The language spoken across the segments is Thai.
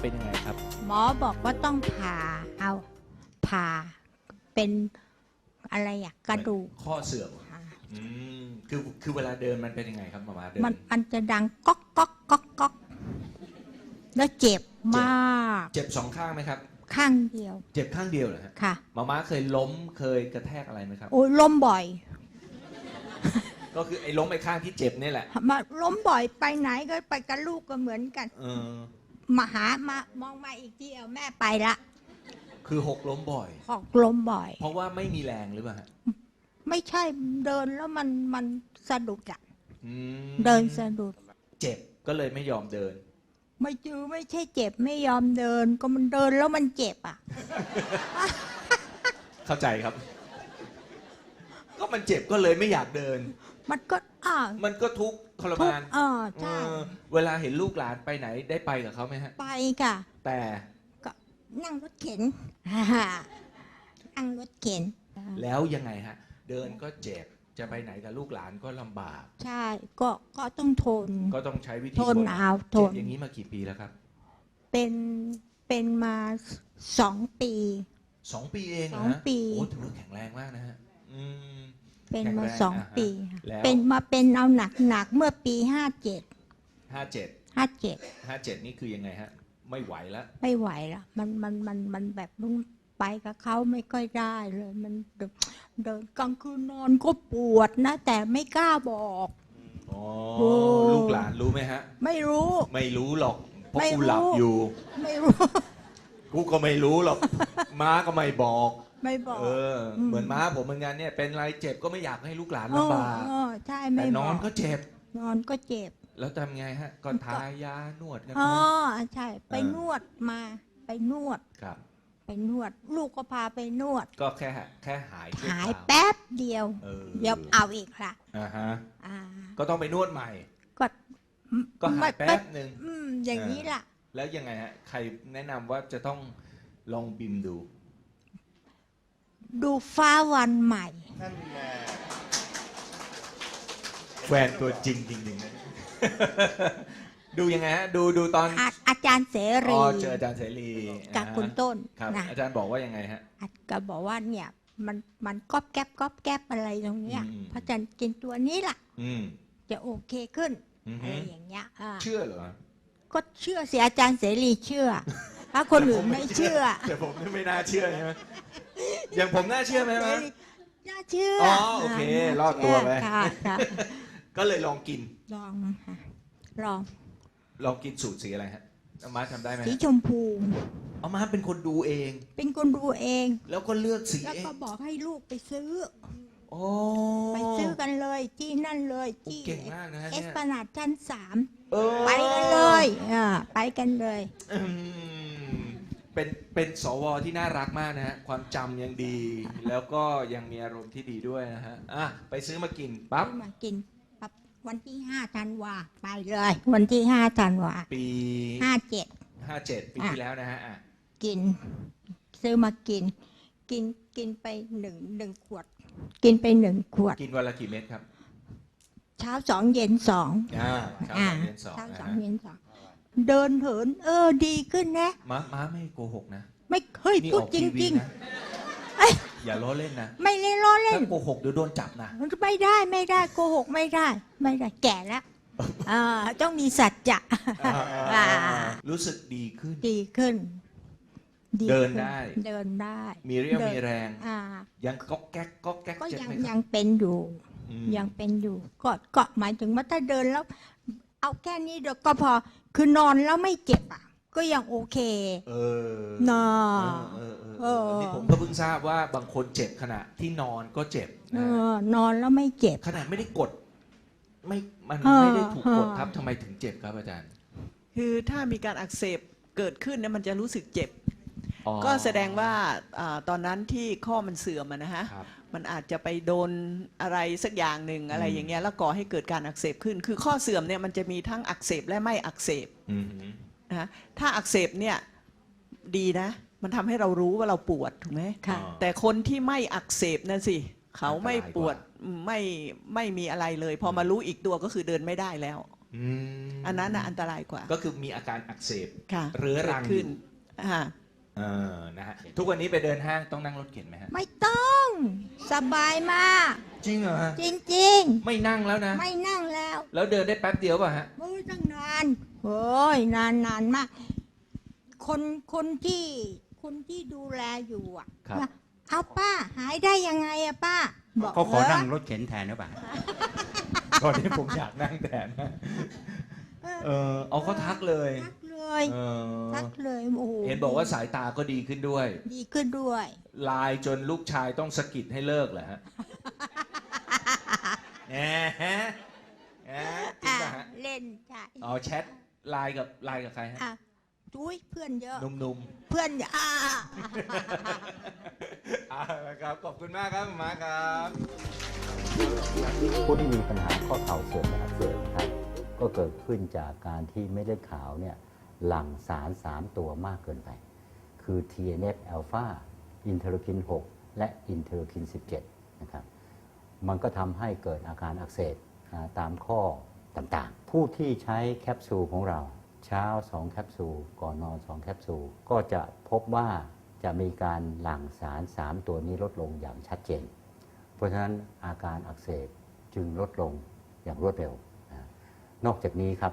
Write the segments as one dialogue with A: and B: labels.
A: เป็นยังไงครับ
B: หมอบอกว่าต้องผ่าเอาผ่าเป็นอะไรอะกระดูก
A: ข้อเสื่อม
B: ค่ะ
A: อืมคือคือเวลาเดินมันเป็นยังไงครับหมอมาเดิน
B: มันมันจะดังก๊อกก๊อกก๊อกก๊อกแล้วเจ็บมาก
A: เจ็บสองข้างไหมครับ
B: ข้างเดียว
A: เจ็บข้างเดียวเหรอฮะ
B: ค่ะ
A: หมอมาเคยล้มเคยกระแทกอะไรไหมครับ
B: โอ้ยล้มบ่อย
A: ก็คือไอ้ล้มไอ้ข้างที่เจ็บนี่แหละ
B: มาล้มบ่อยไปไหนก็ไปกับลูกก็เหมือนกัน
A: เออ
B: มาหามามองมาอีกทีเอาแม่ไปละ
A: คือหกล้มบ่อย
B: หอกล้มบ่อย
A: เพราะว่าไม่มีแรงหรือเปล่าฮะ
B: ไม่ใช่เดินแล้วมันมันสะดุดอะ
A: อืม
B: เดินสะดุด
A: เจ็บก็เลยไม่ยอมเดิน
B: ไม่จือไม่ใช่เจ็บไม่ยอมเดิน ก็มันเดินแล้วมันเจ็บอะ
A: เข้าใจครับ ก็มันเจ็บก็เลยไม่อยากเดิน
B: มันก็อ่า
A: มันก็ทุกข์ทร
B: ทุก
A: มาน
B: เออใช่
A: เออเวลาเห็นลูกหลานไปไหนได้ไปกับเขาไหมฮะ
B: ไปค่ะ
A: แต่
B: ก็นั่งรถเข็น นั่งรถเข็น
A: แล้วยังไงฮะ เดินก็เจ็บจะไปไหนกับลูกหลานก็ลำบาก
B: ใช่ก็ก็ต้องทน
A: ก็ต้องใช้วิธี
B: ทนเอาท
A: เจ็บ
B: น
A: อย่างนี้มากี่ปีแล้วครับ
B: เป็นเป็นมาสองปี
A: สองปีเอง
B: ส
A: เหร
B: อ
A: องฮะ
B: ปี
A: โอ้ถือว่าแข็งแรงมากนะฮะอืม
B: เป็น
A: แข็ง
B: มา
A: แรง
B: สอง
A: อ่าฮะ
B: ปี
A: แล้ว
B: เป็นมาเป็นเอาหนักหนักๆเมื่อปีห้าเจ็ด
A: ห้าเจ็ด
B: ห้าเจ็ด
A: ห้าเจ็ดนี่คือยังไงฮะ ไม่ไหวแล้ว
B: ไม่ไหวแล้วมันมันมันมันแบบมันไปกับเขาไม่ค่อยได้เลย มันแบบเดินกลางคืนนอนก็ปวดนะ แต่ไม่กล้าบอก
A: อ๋อ
B: โอ้
A: ลูกหลานรู้ไหมฮะ
B: ไม่รู้
A: ไม่รู้หรอก เพราะ
B: ไม่
A: กู
B: รู้
A: หลับอยู่
B: ไม่รู้
A: กูก็ไม่รู้หรอก ม้าก็ไม่บอก
B: ไม่บอก
A: เออ
B: อืม
A: เหมือนม้าผมเหมือนกันเนี่ยเป็นอะไรเจ็บก็ไม่อยากให้ลูกหลาน
B: เออ
A: ลำบาก
B: เออใช่
A: แต่
B: ไม่
A: น
B: บ
A: อ
B: อนก
A: ก็เจ็บ
B: นอนก็เจ็บ
A: แล้วทำไงฮะ ก็ทายานวดกัน
B: อ๋
A: ไป
B: อใช่ไป
A: เออ
B: นวดมา ไปนวด
A: ครับ
B: ไปนวด ลูกก็พาไปนวด
A: ก็แค่ แค่หายชั่ว
B: หาย
A: ครว
B: แป๊บเดียว
A: เออ
B: เดี๋ยวเอาอีกละ
A: อ่าฮะ
B: อ่า
A: ก็ต้องไปนวดใหม่
B: ก็
A: ก็หาย
B: ไม่
A: แป๊บหนึ่ง
B: อืมอย่างนี้ล่ะ
A: แล้วยังไงฮะ ใครแนะนำว่าจะต้องลองบิมดู
B: ดูฟ้าวันใหม่
A: แฟนตัวจริงจริงๆนะ ดูยังไงฮะ ดูดูตอน
B: อาอาจารย์เส
A: อ๋
B: รี
A: อเจออาจารย์เสรี
B: กับ
A: อ่าฮะ
B: คุณต้น
A: ครับ
B: นะ
A: อาจารย์บอกว่ายังไงฮะ
B: อาจก็บอกว่าเนี่ยมันมันก๊อบแก๊บก๊อบแก๊บอะไรตรงเนี้ย
A: อืม
B: พระอาจารย์กินตัวนี้ล่ะ
A: อืม
B: จะโอเคขึ้น
A: อือ
B: อะ
A: ฮึ
B: ไรอย่างเงี้ยอ่า
A: เชื่อเหรอ
B: ก็เชื่อเสียอาจารย์เสรีเชื่อ ถ้าคนอื่นไม่เชื่อ
A: แต่ผมไม่น่าเชื่อใช่ไหม อย่างผมน่าเชื่อไหม
B: เส
A: วะ
B: รีน่าเชื่อ
A: อ๋
B: อ๋
A: อโอเครอดตัวไป
B: ค่ะค่ะ
A: ก็เลยลองกิน
B: ลองค่ะลอง
A: ลองกินสูตรสีอะไรฮะเอามาทำได้ไหม
B: สี
A: ฮะ
B: ชมพู
A: เอามาเป็นคนดูเอง
B: เป็นคนดูเอง
A: แล้วก็เลือกสี
B: แล้ว
A: เอง
B: ก็บอกให้ลูกไปซื้อ
A: โอ้
B: ไปซื้อกันเลยที่นั่นเลย
A: โอ้
B: ที่
A: เก่งมากนะฮะ
B: เอ
A: เนี่
B: ส
A: ย
B: ปานาดชั้นสาม
A: เออ
B: ไปกันเลยอ่าไปกันเลย
A: อืม เป็นเป็นสวที่น่ารักมากนะฮะความจำยังดี แล้วก็ยังมีอารมณ์ที่ดีด้วยนะฮะอะไปซื้อมากินปั๊บ
B: มากินปั๊บวันที่ห้าธันวาไปเลย วันที่ห้าธันวา
A: ปี
B: ห้าเจ็ด
A: ห้าเจ็ดปี
B: อะ
A: ที่แล้วนะฮะอะ
B: กิน ซื้อมากิน กินกินไปหนึ่งหนึ่งขวด กินไปหนึ่งขวด
A: กินวันละกี่เม็ดครับ
B: เช้าสองเย็นสอง
A: อ่าเช้า
B: อ่า
A: สองเย็นสอง
B: เช้า
A: นะ
B: สอง
A: ฮะ
B: เย็นสอง เดินเหิน เออดีขึ้นนะ
A: ม้าม้าไม่โกหกนะ
B: ไม่เฮ้ย
A: นี่
B: พู
A: อ
B: ด
A: อก
B: จ
A: ทีวี
B: ริง
A: นะ
B: เอ้ย
A: อย่าล้อเล่นนะ
B: ๆไม่เล่นล้อเล่
A: ถ้าน โกหกเดี๋ยวโดนจับนะ
B: ไม่ได้ไม่ได้โกหกไม่ได้ ไม่ได้แก่แล้วอ่าต้องมีสัจจะอ่า
A: รู้สึกดีขึ้น
B: ดีขึ้น
A: เดิน
B: ขึ้
A: ได้
B: เดินได้
A: มีเรี่ยว
B: เดิน
A: มีแรง
B: อ่า
A: ยังก๊อกแก๊กก๊อกแก๊ก
B: ก็
A: เจ็บ
B: ยัง
A: ไหมค
B: ยั
A: รับ
B: งเป็นอยู่
A: อืม
B: ยังเป็นอยู่ก็ก็หมายถึงว่าถ้าเดินแล้ว เอาแค่นี้เดี๋ยวก็พอคือนอนแล้วไม่เจ็บอะ ก็ยังโอเค
A: เออ
B: น่า
A: เออเออเอ
B: เอ
A: อ
B: อ
A: นี่ผมก็เพิ่งทราบว่าบางคนเจ็บขณะที่นอนก็เจ็บ
B: เอ
A: นะ
B: อนอนแล้วไม่เจ็บ
A: ขนาดไม่ได้กด ไม่มัน
B: เออ
A: ไม่ได้ถูกกด
B: เออ
A: ทับทำไมถึงเจ็บครับอาจารย์
C: คือถ้ามีการอักเสบเกิดขึ้นเนี่ยมันจะรู้สึกเจ็บ
A: อ๋อ
C: ก็แสดงว่าอาตอนนั้นที่ข้อมันเสื่อมอะนะฮะ
A: ครับ
C: มันอาจจะไปโดนอะไรสักอย่างหนึ่งอะไร
A: อืม
C: อย่างเงี้ยแล้วก่อให้เกิดการอักเสบขึ้น คือข้อเสื่อมเนี่ยมันจะมีทั้งอักเสบและไม่อักเสบ
A: อืมฮึ
C: นะฮะถ้าอักเสบเนี่ยดีนะ มันทำให้เรารู้ว่าเราปวดถูกไหม
B: ค่ะ
A: อ๋อ
C: แต่คนที่ไม่อักเสบนั่นสิเขาไม่
A: อันตรายกว่า
C: ปวดไม่ไม่มีอะไรเลย พอมารู้อีกตัวก็คือเดินไม่ได้แล้ว
A: อืม
C: อันนั้นน่ะอันตรายกว่า
A: ก็คือมีอาการอักเสบ
C: ค่ะ
A: เรื้อรัง
C: กิดขึ้น
A: อยู่
C: อ่า
A: เออนะฮะทุกวันนี้ไปเดินห้างต้องนั่งรถเข็นไหมฮะ
B: ไม่ต้อง สบายมาก
A: จริงเหรอฮะ
B: จริง
A: ไม่นั่งแล้วนะ
B: ๆ ไม่นั่งแล้ว
A: แล้วเดินได้แป๊บเดียวป่ะฮะ
B: โอ้ยตั้งนานโอ้ยนานนานมาก คนคนที่คนที่ดูแลอยู่อะ
A: ครับ
B: ว่าเอาป้า หายได้ยังไงอะป้า บอก
D: เขาขอ
B: หร
D: นั่งรถเข็นแทนหรือเปล่า
A: ตอนนี้ผมอยากนั่งแทนนะเออเอาเขาทักเลย
B: ทัก เลย
A: เออ
B: ทักเลยโอ้โห
A: เห็นบอกว่าสายตาก็ดีขึ้นด้วย
B: ดีขึ้นด้วย
A: ไลายจนลูกชายต้องสะกิดให้เลิกเหรอฮะ แหมแหมจริง
B: อะ
A: ป่ะฮะ
B: เล่นใช่
A: อ๋อแชทไลน์กับไลน์กับใครฮะ
B: อะอุ้ยเพื่อนเยอะ
A: หนุ่ม
B: เพื่อนอ่า
A: ๆเอาละครับ ขอบคุณมากครับหมาครับ
E: ผู้ที่มีปัญหาข้อเข่าเสื่อมและอักเสบนะครับก็เกิดขึ้นจากการที่เม็ดเลือดขาวเนี่ย หลั่งสาร 3 ตัวมากเกินไป คือ TNF อ l p h a อินเทอร์คิน 6 และอินเทอร์คิน 17 นะครับ มันก็ทำให้เกิดอาการอักเสบตามข้อต่างๆ ผู้ที่ใช้แคปซูลของเรา เช้า 2 แคปซูล ก่อนนอน 2 แคปซูล ก็จะพบว่าจะมีการหลั่งสาร 3 ตัวนี้ลดลงอย่างชัดเจน เพราะฉะนั้นอาการอักเสบจึงลดลงอย่างรวดเร็ว นอกจากนี้ครับ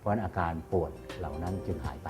E: เพราะอาการปวดเหล่านั้นจึงหายไป